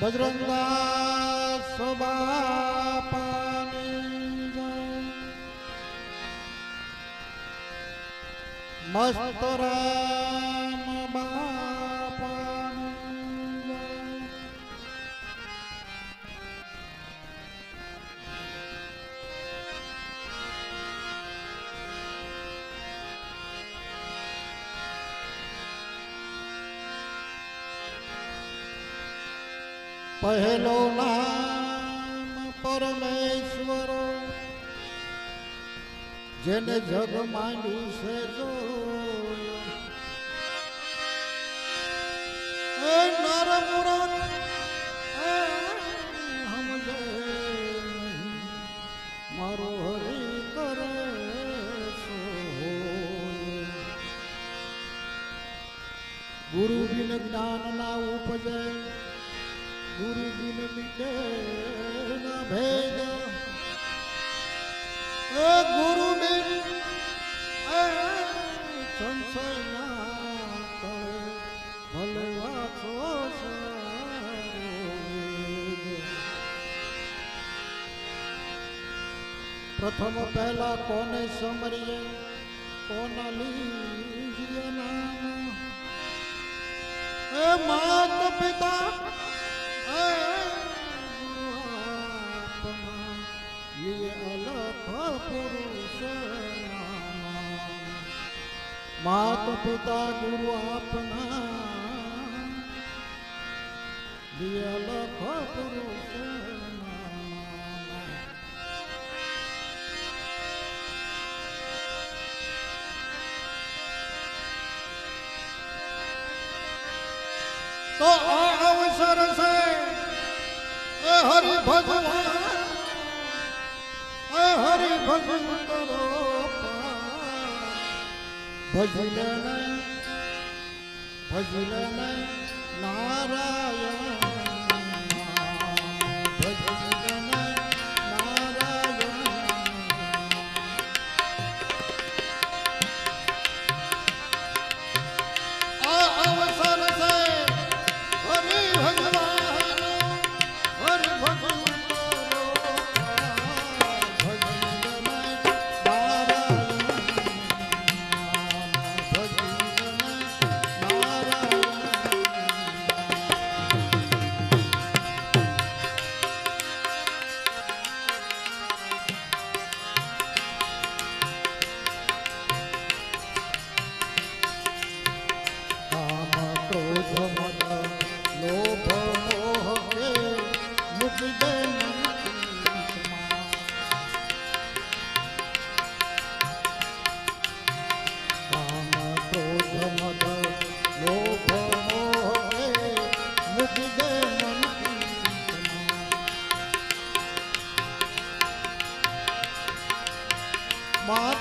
બજરંગદાસ. મસ્ત રામ બાપાની પહેલો નામ પરમેશ્વર, જેને જગ માંડ્યું છે નહીં. મારો હરી કરે ગુરુ બિન જ્ઞાન ના ઉપજે ગુરુ બિન મિટે ના ભેદ એ ગુરુ બિન એ સંશય ના કરે ભલે વાછો. પ્રથમ પહેલા કોને સમરીએ કોના લીજે નામ? એ માત પિતા માત પિતા ગુરુ આપના દિયલ પુરુષ તો આ અવસર છે હર ભગવાન ભજન નહીં નારાયણ ભજલે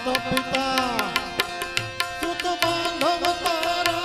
માત પિતા. સુત બાંધવ તારા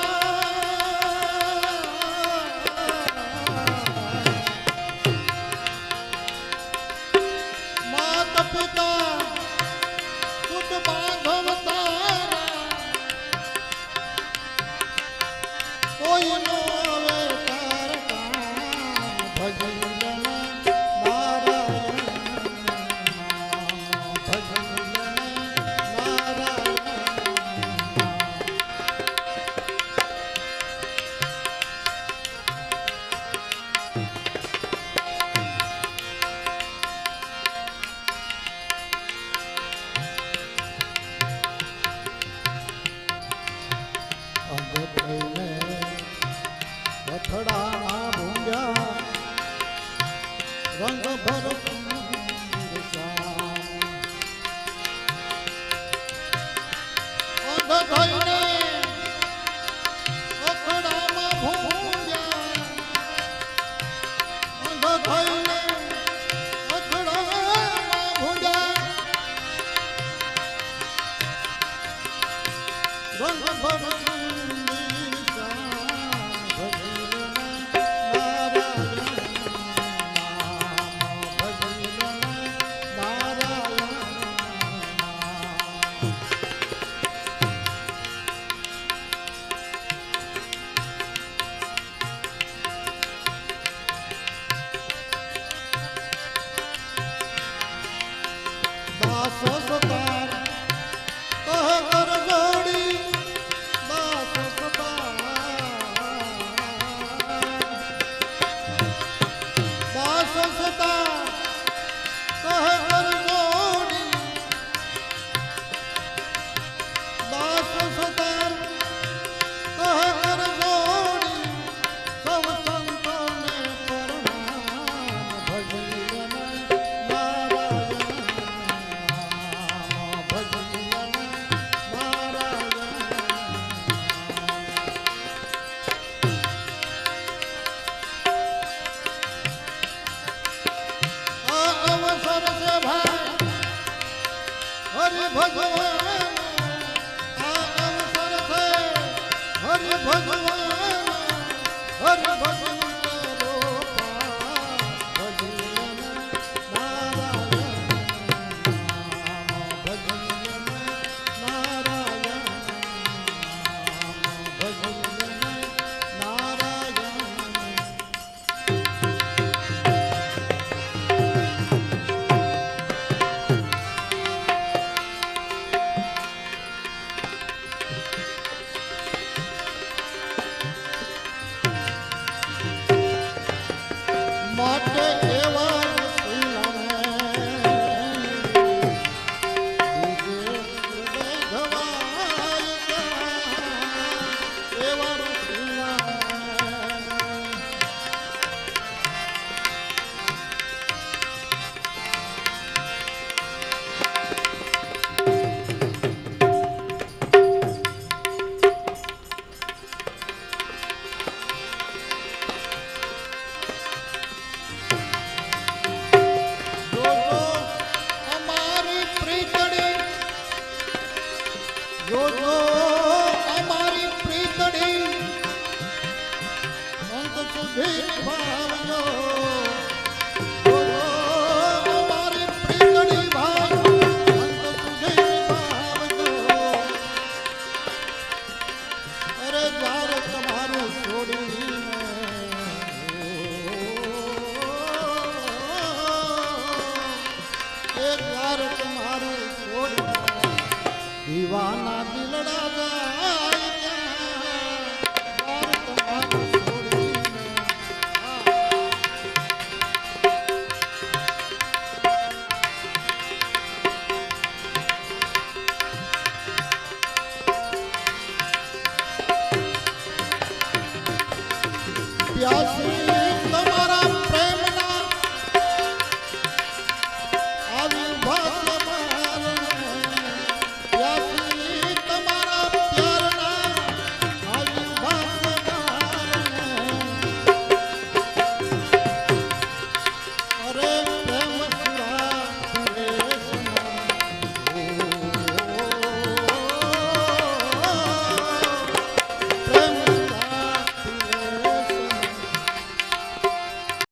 અંગ થઈને અથડામાં ભૂંગ્યા રંગ ભર ભગવાન Baba. प्यासी